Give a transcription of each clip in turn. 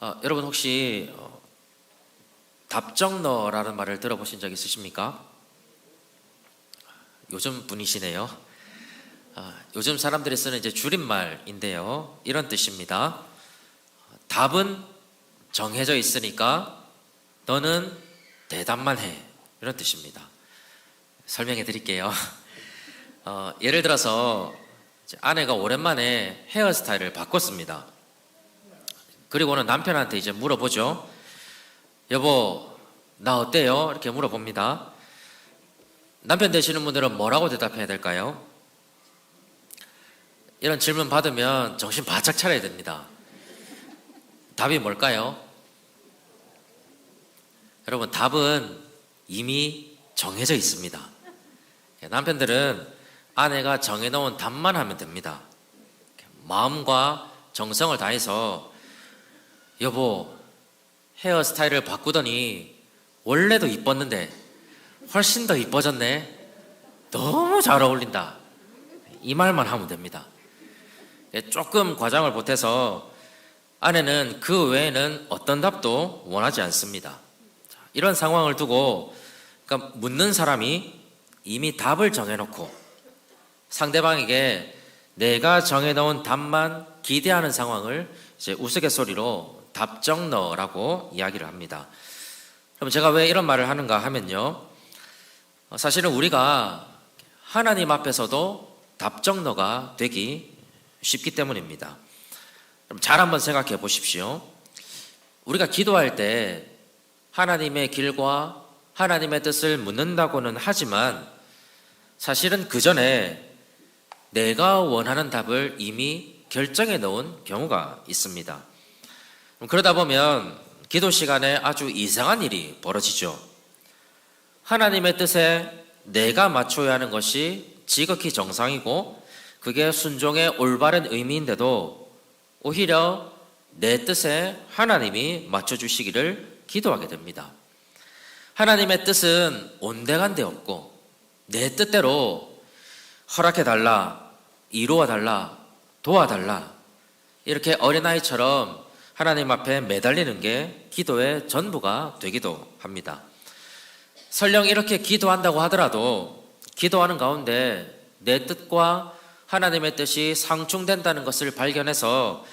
어, 여러분 혹시 어, 답정너라는 말을 들어보신 적 있으십니까? 요즘 분이시네요. 아, 요즘 사람들이 쓰는 이제 줄임말인데요. 이런 뜻입니다. 답은 정해져 있으니까 너는 대답만 해. 이런 뜻입니다. 설명해 드릴게요. 어, 예를 들어서 아내가 오랜만에 헤어스타일을 바꿨습니다. 그리고는 남편한테 이제 물어보죠. 여보, 나 어때요? 이렇게 물어봅니다. 남편 되시는 분들은 뭐라고 대답해야 될까요? 이런 질문 받으면 정신 바짝 차려야 됩니다. 답이 뭘까요? 여러분, 답은 이미 정해져 있습니다. 남편들은 아내가 정해놓은 답만 하면 됩니다. 마음과 정성을 다해서 여보 헤어스타일을 바꾸더니 원래도 이뻤는데 훨씬 더 이뻐졌네. 너무 잘 어울린다. 이 말만 하면 됩니다. 예, 조금 과장을 보태서 아내는 그 외에는 어떤 답도 원하지 않습니다. 자, 이런 상황을 두고 그러니까 묻는 사람이 이미 답을 정해놓고 상대방에게 내가 정해놓은 답만 기대하는 상황을 이제 우스갯소리로 답정너라고 이야기를 합니다. 그럼 제가 왜 이런 말을 하는가 하면요. 어, 사실은 우리가 하나님 앞에서도 답정너가 되기 쉽기 때문입니다. 그럼 잘 한번 생각해 보십시오. 우리가 기도할 때 하나님의 길과 하나님의 뜻을 묻는다고는 하지만 사실은 그 전에 내가 원하는 답을 이미 결정해 놓은 경우가 있습니다. 그러다 보면 기도 시간에 아주 이상한 일이 벌어지죠. 하나님의 뜻에 내가 맞춰야 하는 것이 지극히 정상이고 그게 순종의 올바른 의미인데도 오히려 내 뜻에 하나님이 맞춰주시기를 기도하게 됩니다. 하나님의 뜻은 온데간데 없고 내 뜻대로 허락해 달라, 이루어 달라, 도와 달라 이렇게 어린아이처럼 하나님 앞에 매달리는 게 기도의 전부가 되기도 합니다. 설령 이렇게 기도한다고 하더라도 기도하는 가운데 내 뜻과 하나님의 뜻이 상충된다는 것을 발견해서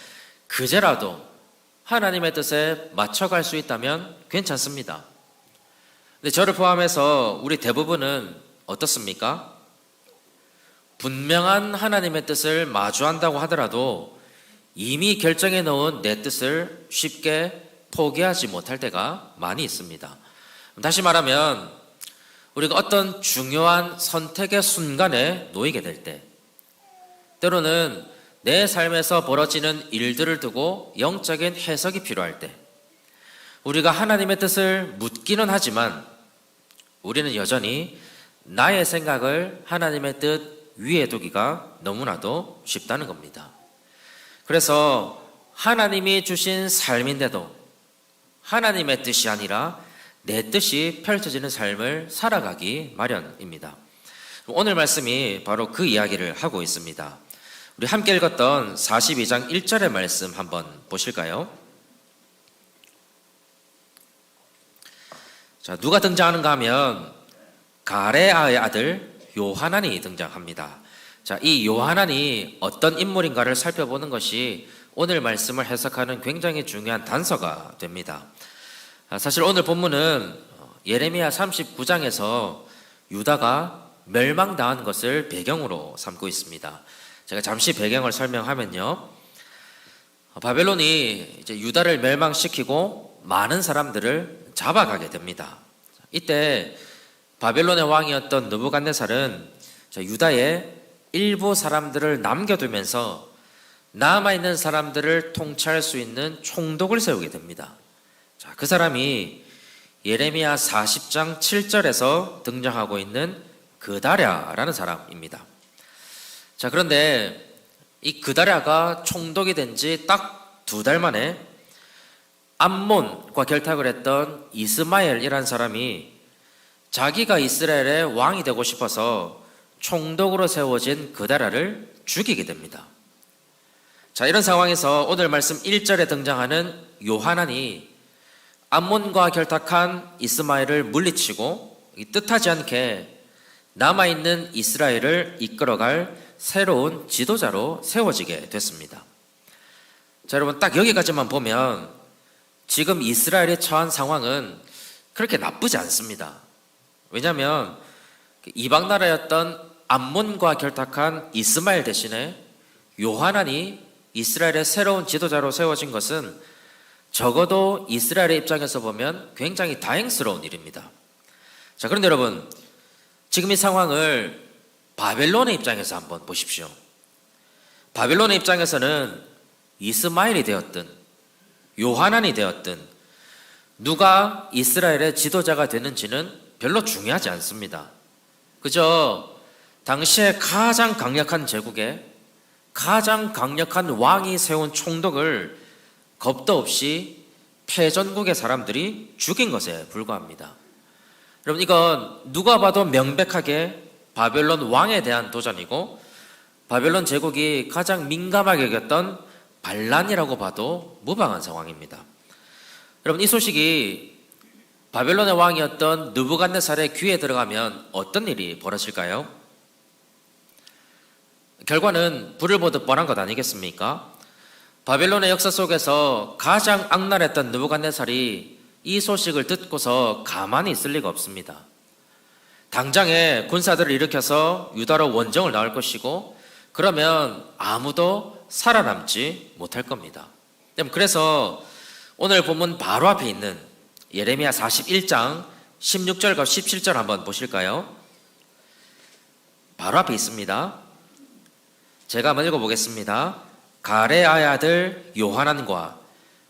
그제라도 하나님의 뜻에 맞춰갈 수 있다면 괜찮습니다. 근데 저를 포함해서 우리 대부분은 어떻습니까? 분명한 하나님의 뜻을 마주한다고 하더라도 이미 결정해 놓은 내 뜻을 쉽게 포기하지 못할 때가 많이 있습니다. 다시 말하면 우리가 어떤 중요한 선택의 순간에 놓이게 될 때, 때로는 내 삶에서 벌어지는 일들을 두고 영적인 해석이 필요할 때, 우리가 하나님의 뜻을 묻기는 하지만 우리는 여전히 나의 생각을 하나님의 뜻 위에 두기가 너무나도 쉽다는 겁니다. 그래서 하나님이 주신 삶인데도 하나님의 뜻이 아니라 내 뜻이 펼쳐지는 삶을 살아가기 마련입니다. 오늘 말씀이 바로 그 이야기를 하고 있습니다. 우리 함께 읽었던 42장 1절의 말씀 한번 보실까요? 자, 누가 등장하는가 하면 가레아의 아들 요하난이 등장합니다. 자, 이 요하난이 어떤 인물인가를 살펴보는 것이 오늘 말씀을 해석하는 굉장히 중요한 단서가 됩니다. 아, 사실 오늘 본문은 예레미야 39장에서 유다가 멸망당한 것을 배경으로 삼고 있습니다. 제가 잠시 배경을 설명하면요. 바벨론이 이제 유다를 멸망시키고 많은 사람들을 잡아가게 됩니다. 이때 바벨론의 왕이었던 느부갓네살은 유다의 일부 사람들을 남겨두면서 남아있는 사람들을 통치할 수 있는 총독을 세우게 됩니다. 자, 그 사람이 예레미야 40장 7절에서 등장하고 있는 그다랴라는 사람입니다. 자, 그런데 이 그다랴가 총독이 된 지 딱 두 달 만에 암몬과 결탁을 했던 이스마엘이라는 사람이 자기가 이스라엘의 왕이 되고 싶어서 총독으로 세워진 그다라를 죽이게 됩니다. 자, 이런 상황에서 오늘 말씀 1절에 등장하는 요하난이 암몬과 결탁한 이스마엘을 물리치고 이 뜻하지 않게 남아있는 이스라엘을 이끌어갈 새로운 지도자로 세워지게 됐습니다. 자, 여러분, 딱 여기까지만 보면 지금 이스라엘의 처한 상황은 그렇게 나쁘지 않습니다. 왜냐하면 이방 나라였던 암몬과 결탁한 이스마엘 대신에 요하난이 이스라엘의 새로운 지도자로 세워진 것은 적어도 이스라엘의 입장에서 보면 굉장히 다행스러운 일입니다. 자, 그런데 여러분, 지금 이 상황을 바벨론의 입장에서 한번 보십시오. 바벨론의 입장에서는 이스마엘이 되었든 요하난이 되었든 누가 이스라엘의 지도자가 되는지는 별로 중요하지 않습니다. 그저 당시에 가장 강력한 제국에 가장 강력한 왕이 세운 총독을 겁도 없이 패전국의 사람들이 죽인 것에 불과합니다. 여러분 이건 누가 봐도 명백하게 바벨론 왕에 대한 도전이고 바벨론 제국이 가장 민감하게 여겼던 반란이라고 봐도 무방한 상황입니다. 여러분 이 소식이 바벨론의 왕이었던 느부갓네살의 귀에 들어가면 어떤 일이 벌어질까요? 결과는 불을 보듯 뻔한 것 아니겠습니까? 바벨론의 역사 속에서 가장 악랄했던 느부갓네살이 이 소식을 듣고서 가만히 있을 리가 없습니다. 당장에 군사들을 일으켜서 유다로 원정을 나올 것이고 그러면 아무도 살아남지 못할 겁니다. 그래서 오늘 본문 바로 앞에 있는 예레미야 41장 16절과 17절 한번 보실까요? 바로 앞에 있습니다. 제가 한번 읽어보겠습니다. 가레아의 아들 요하난과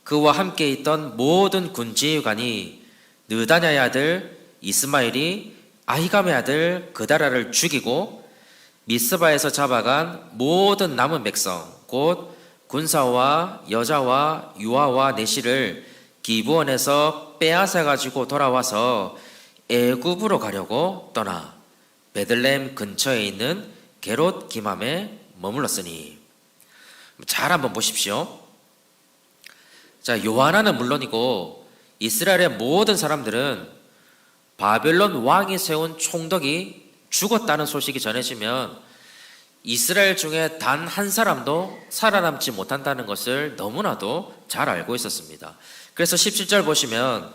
그와 함께 있던 모든 군지휘관이 느다냐의 아들 이스마엘이 아히감의 아들 그다라를 죽이고 미스바에서 잡아간 모든 남은 백성 곧 군사와 여자와 유아와 내시를 기부원에서 빼앗아 가지고 돌아와서 애굽으로 가려고 떠나 베들렘 근처에 있는 게롯 기맘에 머물렀으니 잘 한번 보십시오. 자, 요하나는 물론이고 이스라엘의 모든 사람들은 바벨론 왕이 세운 총독이 죽었다는 소식이 전해지면 이스라엘 중에 단 한 사람도 살아남지 못한다는 것을 너무나도 잘 알고 있었습니다. 그래서 17절 보시면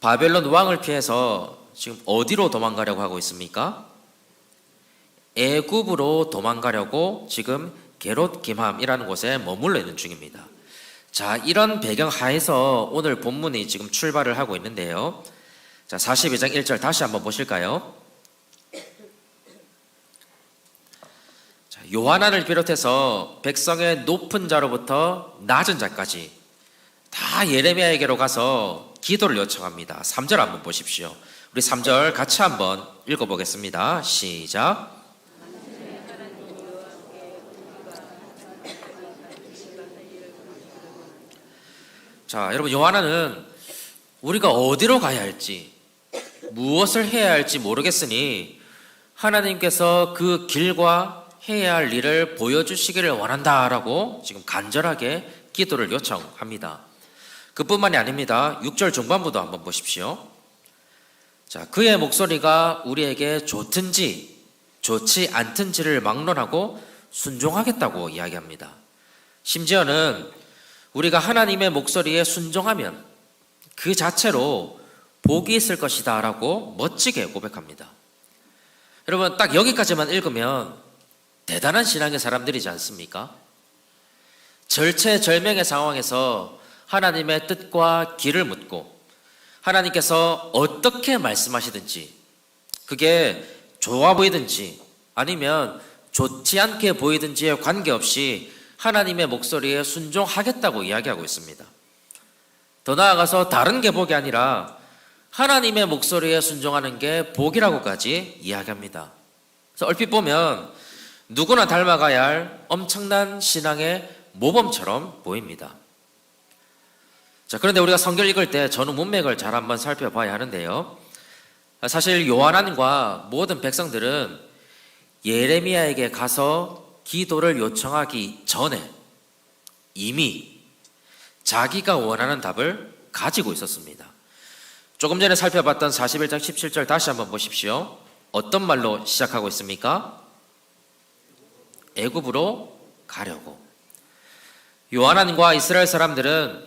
바벨론 왕을 피해서 지금 어디로 도망가려고 하고 있습니까? 애굽으로 도망가려고 지금 게롯 김함이라는 곳에 머물러 있는 중입니다. 자, 이런 배경 하에서 오늘 본문이 지금 출발을 하고 있는데요. 자, 42장 1절 다시 한번 보실까요? 자, 요하나를 비롯해서 백성의 높은 자로부터 낮은 자까지 다 예레미야에게로 가서 기도를 요청합니다. 3절 한번 보십시오. 우리 3절 같이 한번 읽어보겠습니다. 시작. 자, 여러분 요하나는 우리가 어디로 가야 할지 무엇을 해야 할지 모르겠으니 하나님께서 그 길과 해야 할 일을 보여주시기를 원한다라고 지금 간절하게 기도를 요청합니다. 그뿐만이 아닙니다. 6절 중반부도 한번 보십시오. 자, 그의 목소리가 우리에게 좋든지 좋지 않든지를 막론하고 순종하겠다고 이야기합니다. 심지어는 우리가 하나님의 목소리에 순종하면 그 자체로 복이 있을 것이다 라고 멋지게 고백합니다. 여러분, 딱 여기까지만 읽으면 대단한 신앙의 사람들이지 않습니까? 절체절명의 상황에서 하나님의 뜻과 길을 묻고 하나님께서 어떻게 말씀하시든지 그게 좋아 보이든지 아니면 좋지 않게 보이든지에 관계없이 하나님의 목소리에 순종하겠다고 이야기하고 있습니다. 더 나아가서 다른 게 복이 아니라 하나님의 목소리에 순종하는 게 복이라고까지 이야기합니다. 그래서 얼핏 보면 누구나 닮아가야 할 엄청난 신앙의 모범처럼 보입니다. 자, 그런데 우리가 성경 읽을 때 전후 문맥을 잘 한번 살펴봐야 하는데요. 사실 요한안과 모든 백성들은 예레미야에게 가서 기도를 요청하기 전에 이미 자기가 원하는 답을 가지고 있었습니다. 조금 전에 살펴봤던 41장 17절 다시 한번 보십시오. 어떤 말로 시작하고 있습니까? 애굽으로 가려고. 요하난과 이스라엘 사람들은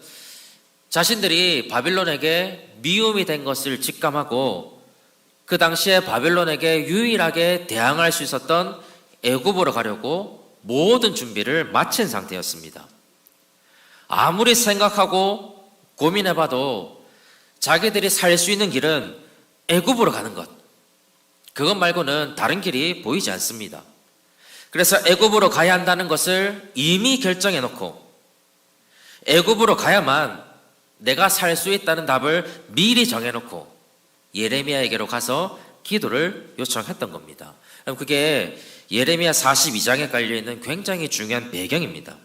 자신들이 바빌론에게 미움이 된 것을 직감하고 그 당시에 바빌론에게 유일하게 대항할 수 있었던 애굽으로 가려고 모든 준비를 마친 상태였습니다. 아무리 생각하고 고민해봐도 자기들이 살 수 있는 길은 애굽으로 가는 것. 그것 말고는 다른 길이 보이지 않습니다. 그래서 애굽으로 가야 한다는 것을 이미 결정해 놓고 애굽으로 가야만 내가 살 수 있다는 답을 미리 정해 놓고 예레미야에게로 가서 기도를 요청했던 겁니다. 그럼 그게 예레미야 42장에 깔려 있는 굉장히 중요한 배경입니다.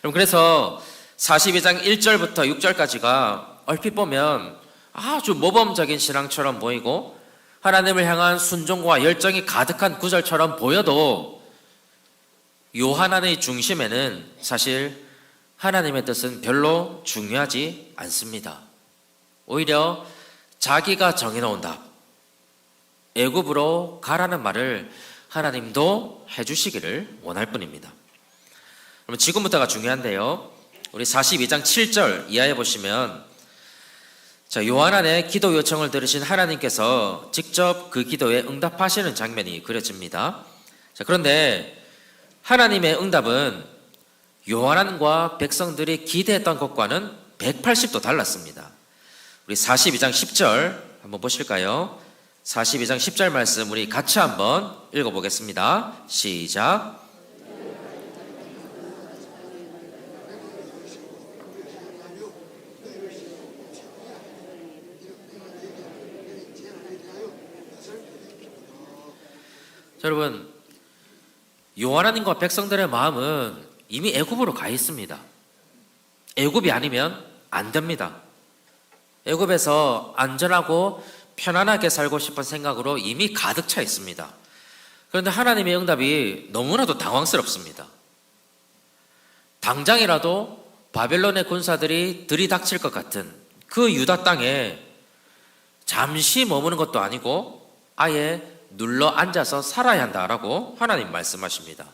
그럼 그래서 42장 1절부터 6절까지가 얼핏 보면 아주 모범적인 신앙처럼 보이고 하나님을 향한 순종과 열정이 가득한 구절처럼 보여도 요하난의 중심에는 사실 하나님의 뜻은 별로 중요하지 않습니다. 오히려 자기가 정해놓은 답, 애굽으로 가라는 말을 하나님도 해주시기를 원할 뿐입니다. 그러면 지금부터가 중요한데요. 우리 42장 7절 이하에 보시면 자, 요한안의 기도 요청을 들으신 하나님께서 직접 그 기도에 응답하시는 장면이 그려집니다. 자, 그런데 하나님의 응답은 요한안과 백성들이 기대했던 것과는 180도 달랐습니다. 우리 42장 10절 한번 보실까요? 42장 10절 말씀 우리 같이 한번 읽어보겠습니다. 시작. 자, 여러분 요하나님과 백성들의 마음은 이미 애굽으로 가 있습니다. 애굽이 아니면 안 됩니다. 애굽에서 안전하고 편안하게 살고 싶은 생각으로 이미 가득 차 있습니다. 그런데 하나님의 응답이 너무나도 당황스럽습니다. 당장이라도 바벨론의 군사들이 들이닥칠 것 같은 그 유다 땅에 잠시 머무는 것도 아니고 아예 눌러 앉아서 살아야 한다라고 하나님 말씀하십니다.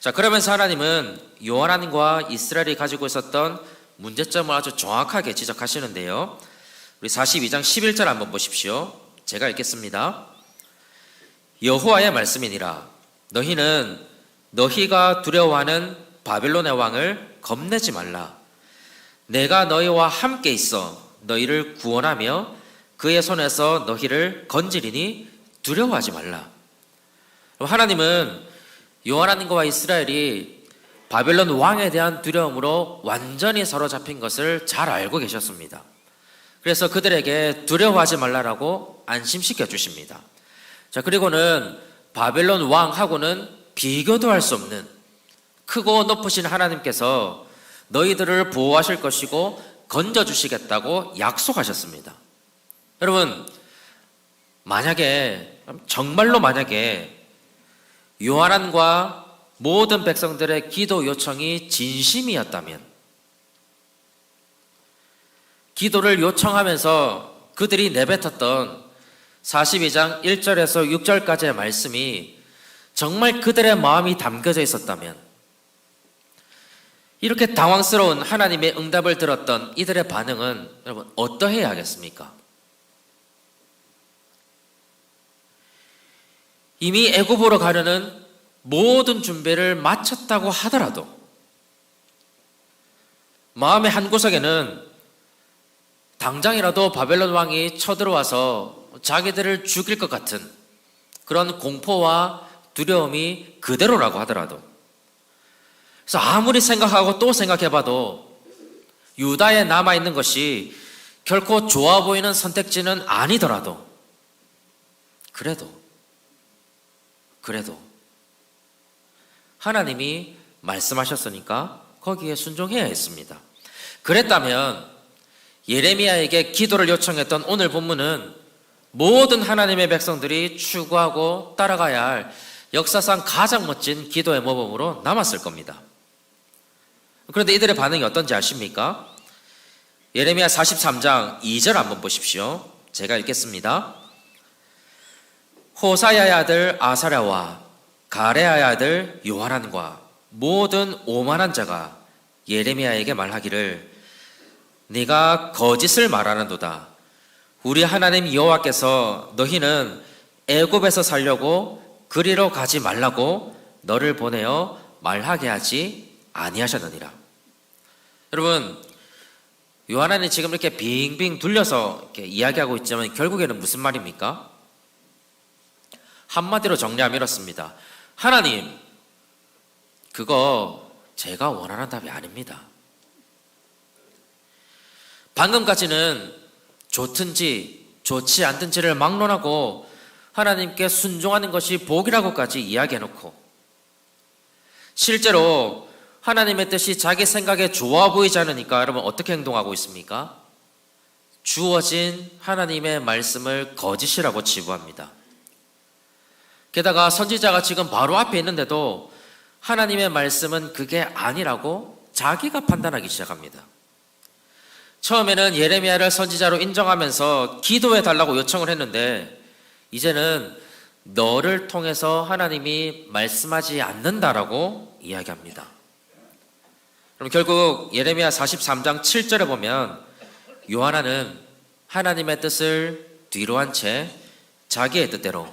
자, 그러면서 하나님은 요하나님과 이스라엘이 가지고 있었던 문제점을 아주 정확하게 지적하시는데요. 우리 42장 11절 한번 보십시오. 제가 읽겠습니다. 여호와의 말씀이니라 너희는 너희가 두려워하는 바벨론의 왕을 겁내지 말라. 내가 너희와 함께 있어 너희를 구원하며 그의 손에서 너희를 건지리니 두려워하지 말라. 하나님은 요하나님과 이스라엘이 바벨론 왕에 대한 두려움으로 완전히 사로잡힌 것을 잘 알고 계셨습니다. 그래서 그들에게 두려워하지 말라라고 안심시켜 주십니다. 자, 그리고는 바벨론 왕하고는 비교도 할 수 없는 크고 높으신 하나님께서 너희들을 보호하실 것이고 건져 주시겠다고 약속하셨습니다. 여러분, 만약에 정말로 만약에 요한안과 모든 백성들의 기도 요청이 진심이었다면 기도를 요청하면서 그들이 내뱉었던 42장 1절에서 6절까지의 말씀이 정말 그들의 마음이 담겨져 있었다면 이렇게 당황스러운 하나님의 응답을 들었던 이들의 반응은 여러분 어떠해야 하겠습니까? 이미 애굽으로 가려는 모든 준비를 마쳤다고 하더라도 마음의 한 구석에는 당장이라도 바벨론 왕이 쳐들어와서 자기들을 죽일 것 같은 그런 공포와 두려움이 그대로라고 하더라도 그래서 아무리 생각하고 또 생각해봐도 유다에 남아있는 것이 결코 좋아 보이는 선택지는 아니더라도 그래도 그래도 하나님이 말씀하셨으니까 거기에 순종해야 했습니다. 그랬다면 예레미야에게 기도를 요청했던 오늘 본문은 모든 하나님의 백성들이 추구하고 따라가야 할 역사상 가장 멋진 기도의 모범으로 남았을 겁니다. 그런데 이들의 반응이 어떤지 아십니까? 예레미야 43장 2절 한번 보십시오. 제가 읽겠습니다. 호사야의 아들 아사랴와 가레아의 아들 요하난과 모든 오만한 자가 예레미야에게 말하기를 네가 거짓을 말하는도다. 우리 하나님 여호와께서 너희는 애굽에서 살려고 그리로 가지 말라고 너를 보내어 말하게 하지 아니하셨느니라. 여러분 요한은 지금 이렇게 빙빙 둘려서 이렇게 이야기하고 있지만 결국에는 무슨 말입니까? 한마디로 정리하면 이렇습니다. 하나님, 그거 제가 원하는 답이 아닙니다. 방금까지는 좋든지 좋지 않든지를 막론하고 하나님께 순종하는 것이 복이라고까지 이야기해놓고 실제로 하나님의 뜻이 자기 생각에 좋아 보이지 않으니까 여러분 어떻게 행동하고 있습니까? 주어진 하나님의 말씀을 거짓이라고 치부합니다. 게다가 선지자가 지금 바로 앞에 있는데도 하나님의 말씀은 그게 아니라고 자기가 판단하기 시작합니다. 처음에는 예레미야를 선지자로 인정하면서 기도해 달라고 요청을 했는데 이제는 너를 통해서 하나님이 말씀하지 않는다라고 이야기합니다. 그럼 결국 예레미야 43장 7절에 보면 요하나는 하나님의 뜻을 뒤로 한 채 자기의 뜻대로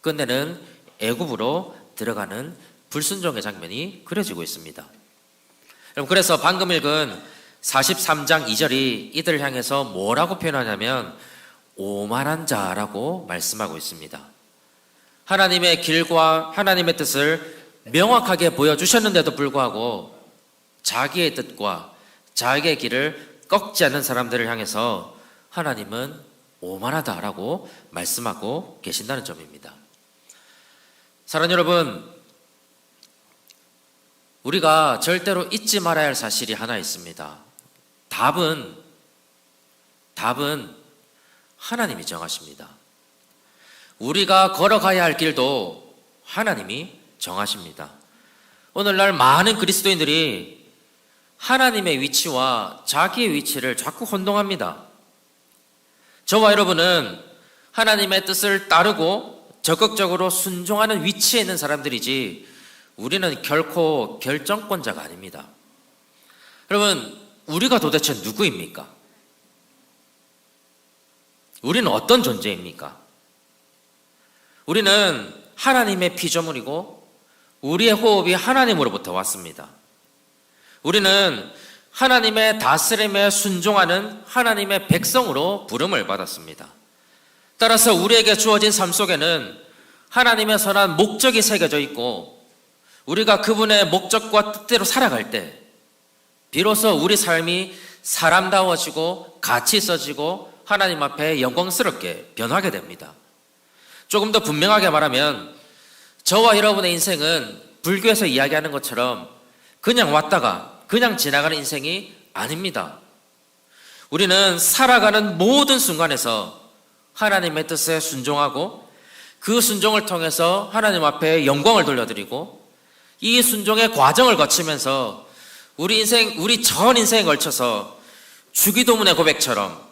끝내는 애굽으로 들어가는 불순종의 장면이 그려지고 있습니다. 여러분 그래서 방금 읽은 43장 2절이 이들을 향해서 뭐라고 표현하냐면 오만한 자라고 말씀하고 있습니다. 하나님의 길과 하나님의 뜻을 명확하게 보여주셨는데도 불구하고 자기의 뜻과 자기의 길을 꺾지 않는 사람들을 향해서 하나님은 오만하다라고 말씀하고 계신다는 점입니다. 사랑 여러분, 우리가 절대로 잊지 말아야 할 사실이 하나 있습니다. 답은, 답은 하나님이 정하십니다. 우리가 걸어가야 할 길도 하나님이 정하십니다. 오늘날 많은 그리스도인들이 하나님의 위치와 자기의 위치를 자꾸 혼동합니다. 저와 여러분은 하나님의 뜻을 따르고 적극적으로 순종하는 위치에 있는 사람들이지 우리는 결코 결정권자가 아닙니다. 여러분, 우리가 도대체 누구입니까? 우리는 어떤 존재입니까? 우리는 하나님의 피조물이고 우리의 호흡이 하나님으로부터 왔습니다. 우리는 하나님의 다스림에 순종하는 하나님의 백성으로 부름을 받았습니다. 따라서 우리에게 주어진 삶 속에는 하나님의 선한 목적이 새겨져 있고 우리가 그분의 목적과 뜻대로 살아갈 때 비로소 우리 삶이 사람다워지고 가치 있어지고 하나님 앞에 영광스럽게 변하게 됩니다. 조금 더 분명하게 말하면 저와 여러분의 인생은 불교에서 이야기하는 것처럼 그냥 왔다가 그냥 지나가는 인생이 아닙니다. 우리는 살아가는 모든 순간에서 하나님의 뜻에 순종하고 그 순종을 통해서 하나님 앞에 영광을 돌려드리고 이 순종의 과정을 거치면서 우리 인생, 우리 전 인생에 걸쳐서 주기도문의 고백처럼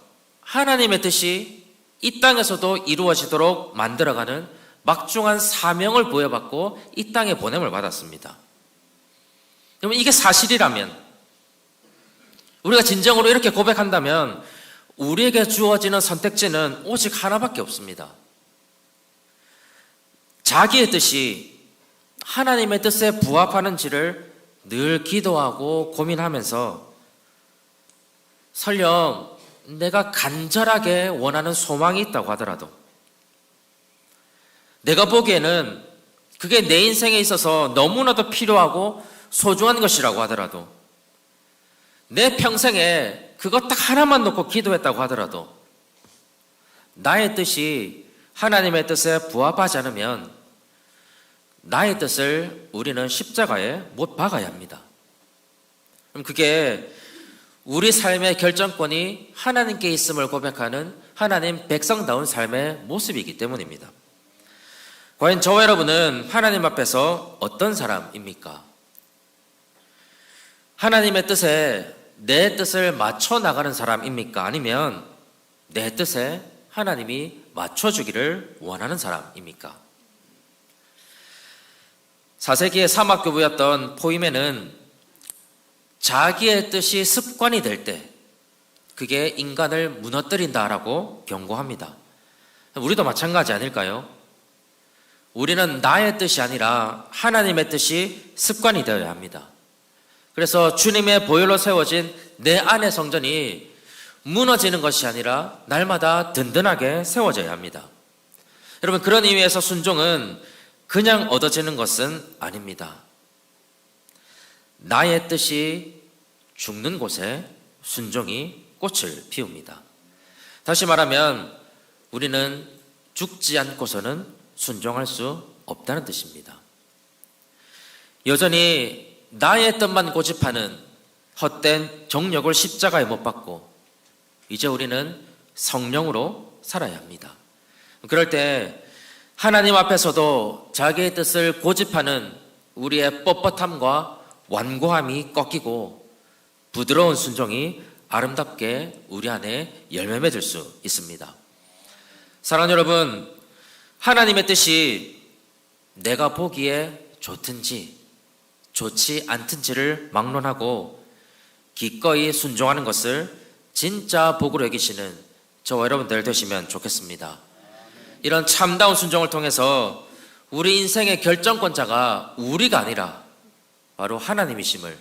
하나님의 뜻이 이 땅에서도 이루어지도록 만들어가는 막중한 사명을 부여받고 이 땅에 보냄을 받았습니다. 여러분, 이게 사실이라면, 우리가 진정으로 이렇게 고백한다면, 우리에게 주어지는 선택지는 오직 하나밖에 없습니다. 자기의 뜻이 하나님의 뜻에 부합하는지를 늘 기도하고 고민하면서 설령 내가 간절하게 원하는 소망이 있다고 하더라도 내가 보기에는 그게 내 인생에 있어서 너무나도 필요하고 소중한 것이라고 하더라도 내 평생에 그것 딱 하나만 놓고 기도했다고 하더라도 나의 뜻이 하나님의 뜻에 부합하지 않으면 나의 뜻을 우리는 십자가에 못 박아야 합니다. 그럼 그게 우리 삶의 결정권이 하나님께 있음을 고백하는 하나님 백성다운 삶의 모습이기 때문입니다. 과연 저와 여러분은 하나님 앞에서 어떤 사람입니까? 하나님의 뜻에 내 뜻을 맞춰 나가는 사람입니까? 아니면 내 뜻에 하나님이 맞춰주기를 원하는 사람입니까? 4세기의 사막 교부였던 포이메는 자기의 뜻이 습관이 될 때 그게 인간을 무너뜨린다라고 경고합니다. 우리도 마찬가지 아닐까요? 우리는 나의 뜻이 아니라 하나님의 뜻이 습관이 되어야 합니다. 그래서 주님의 보혈로 세워진 내 안의 성전이 무너지는 것이 아니라 날마다 든든하게 세워져야 합니다. 여러분, 그런 의미에서 순종은 그냥 얻어지는 것은 아닙니다. 나의 뜻이 죽는 곳에 순종이 꽃을 피웁니다. 다시 말하면 우리는 죽지 않고서는 순종할 수 없다는 뜻입니다. 여전히 나의 뜻만 고집하는 헛된 정력을 십자가에 못 박고 이제 우리는 성령으로 살아야 합니다. 그럴 때 하나님 앞에서도 자기의 뜻을 고집하는 우리의 뻣뻣함과 완고함이 꺾이고 부드러운 순종이 아름답게 우리 안에 열매 맺을 수 있습니다. 사랑 여러분, 하나님의 뜻이 내가 보기에 좋든지 좋지 않든지를 막론하고 기꺼이 순종하는 것을 진짜 복으로 여기시는 저와 여러분들 되시면 좋겠습니다. 이런 참다운 순종을 통해서 우리 인생의 결정권자가 우리가 아니라 바로 하나님이심을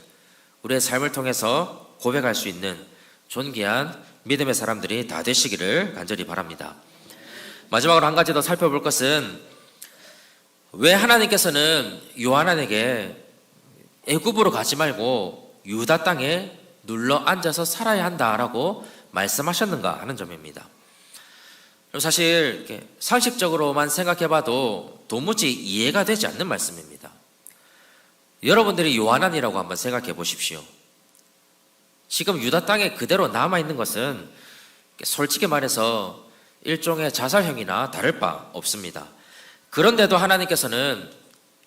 우리의 삶을 통해서 고백할 수 있는 존귀한 믿음의 사람들이 다 되시기를 간절히 바랍니다. 마지막으로 한 가지 더 살펴볼 것은 왜 하나님께서는 요한에게 애굽으로 가지 말고 유다 땅에 눌러 앉아서 살아야 한다라고 말씀하셨는가 하는 점입니다. 사실 상식적으로만 생각해봐도 도무지 이해가 되지 않는 말씀입니다. 여러분들이 요한안이라고 한번 생각해 보십시오. 지금 유다 땅에 그대로 남아 있는 것은 솔직히 말해서 일종의 자살형이나 다를 바 없습니다. 그런데도 하나님께서는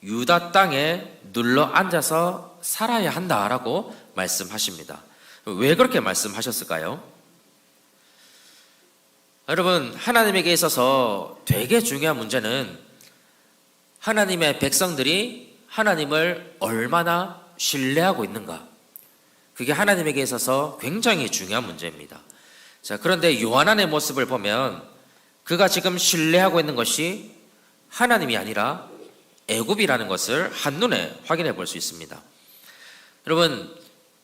유다 땅에 눌러 앉아서 살아야 한다라고 말씀하십니다. 왜 그렇게 말씀하셨을까요? 여러분, 하나님에게 있어서 되게 중요한 문제는 하나님의 백성들이 하나님을 얼마나 신뢰하고 있는가. 그게 하나님에게 있어서 굉장히 중요한 문제입니다. 자, 그런데 요한안의 모습을 보면 그가 지금 신뢰하고 있는 것이 하나님이 아니라 애굽이라는 것을 한눈에 확인해 볼 수 있습니다. 여러분,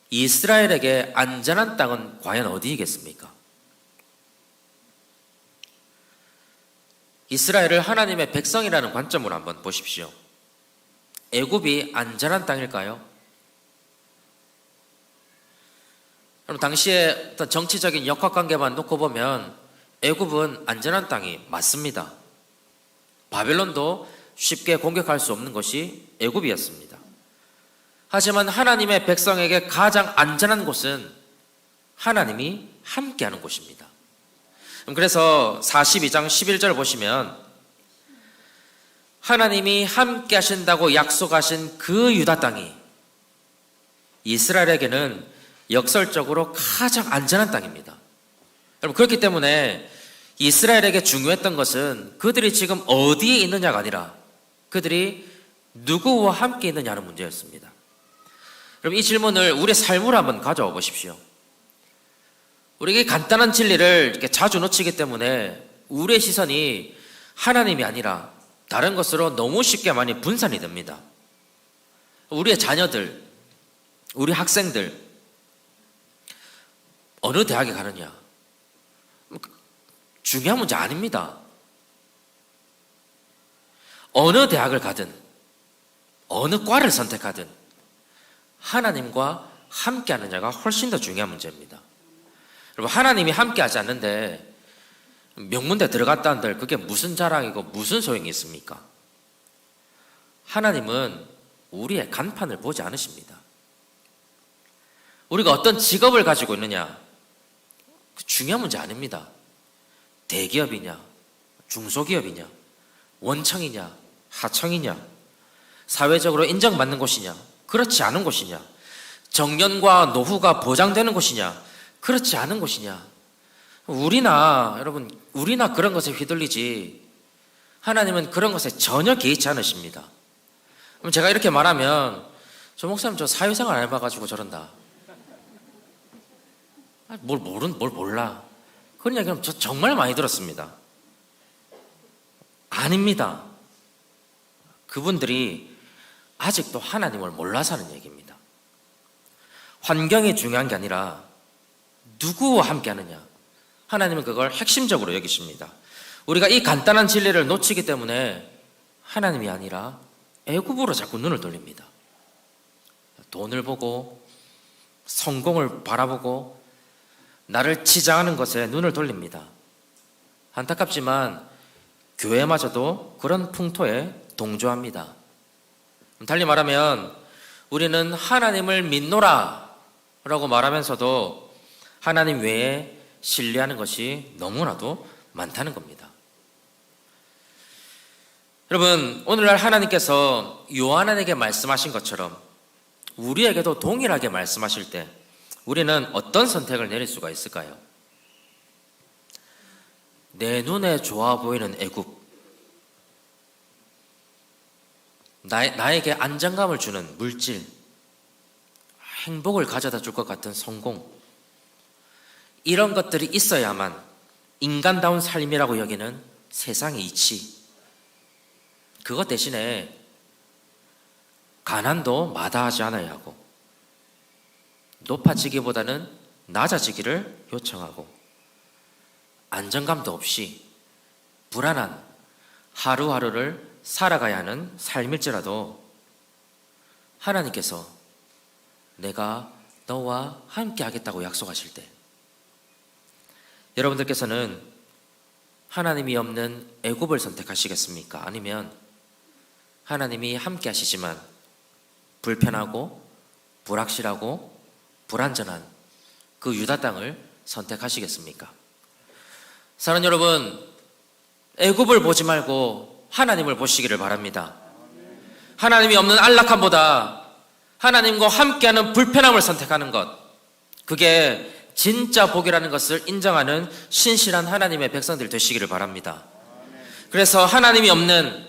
이스라엘에게 안전한 땅은 과연 어디이겠습니까? 이스라엘을 하나님의 백성이라는 관점으로 한번 보십시오. 애굽이 안전한 땅일까요? 그럼 당시에 어떤 정치적인 역학관계만 놓고 보면 애굽은 안전한 땅이 맞습니다. 바벨론도 쉽게 공격할 수 없는 것이 애굽이었습니다. 하지만 하나님의 백성에게 가장 안전한 곳은 하나님이 함께하는 곳입니다. 그래서 42장 11절 보시면 하나님이 함께 하신다고 약속하신 그 유다 땅이 이스라엘에게는 역설적으로 가장 안전한 땅입니다. 여러분 그렇기 때문에 이스라엘에게 중요했던 것은 그들이 지금 어디에 있느냐가 아니라 그들이 누구와 함께 있느냐는 문제였습니다. 그럼 이 질문을 우리의 삶으로 한번 가져와 보십시오. 우리에게 간단한 진리를 이렇게 자주 놓치기 때문에 우리의 시선이 하나님이 아니라 다른 것으로 너무 쉽게 많이 분산이 됩니다. 우리의 자녀들, 우리 학생들, 어느 대학에 가느냐? 중요한 문제 아닙니다. 어느 대학을 가든, 어느 과를 선택하든, 하나님과 함께 하느냐가 훨씬 더 중요한 문제입니다. 여러분, 하나님이 함께 하지 않는데, 명문대 들어갔다 한들 그게 무슨 자랑이고 무슨 소용이 있습니까? 하나님은 우리의 간판을 보지 않으십니다. 우리가 어떤 직업을 가지고 있느냐, 중요한 문제 아닙니다. 대기업이냐, 중소기업이냐, 원청이냐, 하청이냐, 사회적으로 인정받는 곳이냐, 그렇지 않은 곳이냐, 정년과 노후가 보장되는 곳이냐? 그렇지 않은 곳이냐? 우리나 여러분 우리나 그런 것에 휘둘리지 하나님은 그런 것에 전혀 개의치 않으십니다. 그럼 제가 이렇게 말하면 저 목사님 저 사회생활 안 해봐가지고 저런다. 아, 뭘 모른 뭘 몰라. 그런 얘기는 저 정말 많이 들었습니다. 아닙니다. 그분들이 아직도 하나님을 몰라서 하는 얘기입니다. 환경이 중요한 게 아니라 누구와 함께 하느냐. 하나님은 그걸 핵심적으로 여기십니다. 우리가 이 간단한 진리를 놓치기 때문에 하나님이 아니라 애굽으로 자꾸 눈을 돌립니다. 돈을 보고 성공을 바라보고 나를 치장하는 것에 눈을 돌립니다. 안타깝지만 교회마저도 그런 풍토에 동조합니다. 달리 말하면 우리는 하나님을 믿노라 라고 말하면서도 하나님 외에 신뢰하는 것이 너무나도 많다는 겁니다. 여러분, 오늘날 하나님께서 요한에게 말씀하신 것처럼 우리에게도 동일하게 말씀하실 때 우리는 어떤 선택을 내릴 수가 있을까요? 내 눈에 좋아 보이는 애굽, 나, 나에게 안정감을 주는 물질, 행복을 가져다 줄 것 같은 성공, 이런 것들이 있어야만 인간다운 삶이라고 여기는 세상의 이치, 그것 대신에 가난도 마다하지 않아야 하고, 높아지기보다는 낮아지기를 요청하고, 안정감도 없이 불안한 하루하루를 살아가야 하는 삶일지라도 하나님께서 내가 너와 함께 하겠다고 약속하실 때 여러분들께서는 하나님이 없는 애굽을 선택하시겠습니까? 아니면 하나님이 함께 하시지만 불편하고 불확실하고 불안전한 그 유다 땅을 선택하시겠습니까? 사랑하는 여러분, 애굽을 보지 말고 하나님을 보시기를 바랍니다. 하나님이 없는 안락함보다 하나님과 함께하는 불편함을 선택하는 것, 그게 진짜 복이라는 것을 인정하는 신실한 하나님의 백성들 되시기를 바랍니다. 그래서 하나님이 없는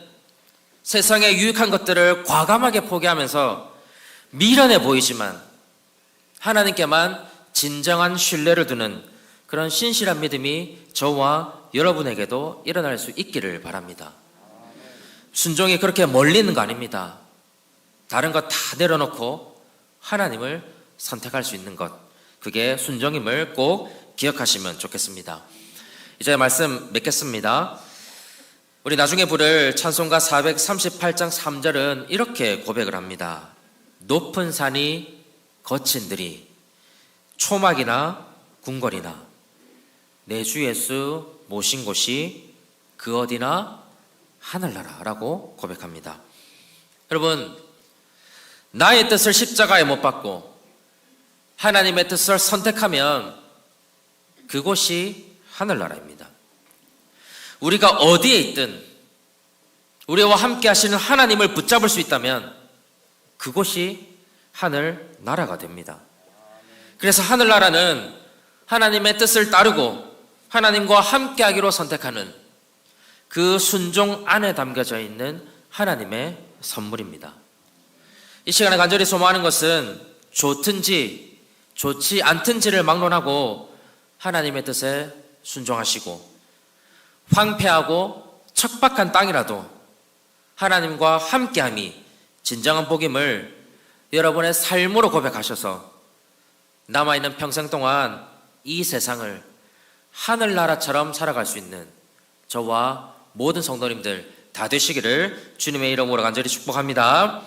세상의 유익한 것들을 과감하게 포기하면서 미련해 보이지만 하나님께만 진정한 신뢰를 두는 그런 신실한 믿음이 저와 여러분에게도 일어날 수 있기를 바랍니다. 순종이 그렇게 멀리 있는 거 아닙니다. 다른 것 다 내려놓고 하나님을 선택할 수 있는 것. 그게 순종임을 꼭 기억하시면 좋겠습니다. 이제 말씀 맺겠습니다. 우리 나중에 부를 찬송가 438장 3절은 이렇게 고백을 합니다. 높은 산이 거친 들이 초막이나 궁궐이나 내 주 예수 모신 곳이 그 어디나 하늘나라라고 고백합니다. 여러분, 나의 뜻을 십자가에 못 박고 하나님의 뜻을 선택하면 그곳이 하늘나라입니다. 우리가 어디에 있든 우리와 함께 하시는 하나님을 붙잡을 수 있다면 그곳이 하늘나라가 됩니다. 그래서 하늘나라는 하나님의 뜻을 따르고 하나님과 함께 하기로 선택하는 그 순종 안에 담겨져 있는 하나님의 선물입니다. 이 시간에 간절히 소망하는 것은 좋든지 좋지 않든지를 막론하고 하나님의 뜻에 순종하시고 황폐하고 척박한 땅이라도 하나님과 함께함이 진정한 복임을 여러분의 삶으로 고백하셔서 남아있는 평생 동안 이 세상을 하늘나라처럼 살아갈 수 있는 저와 모든 성도님들 다 되시기를 주님의 이름으로 간절히 축복합니다.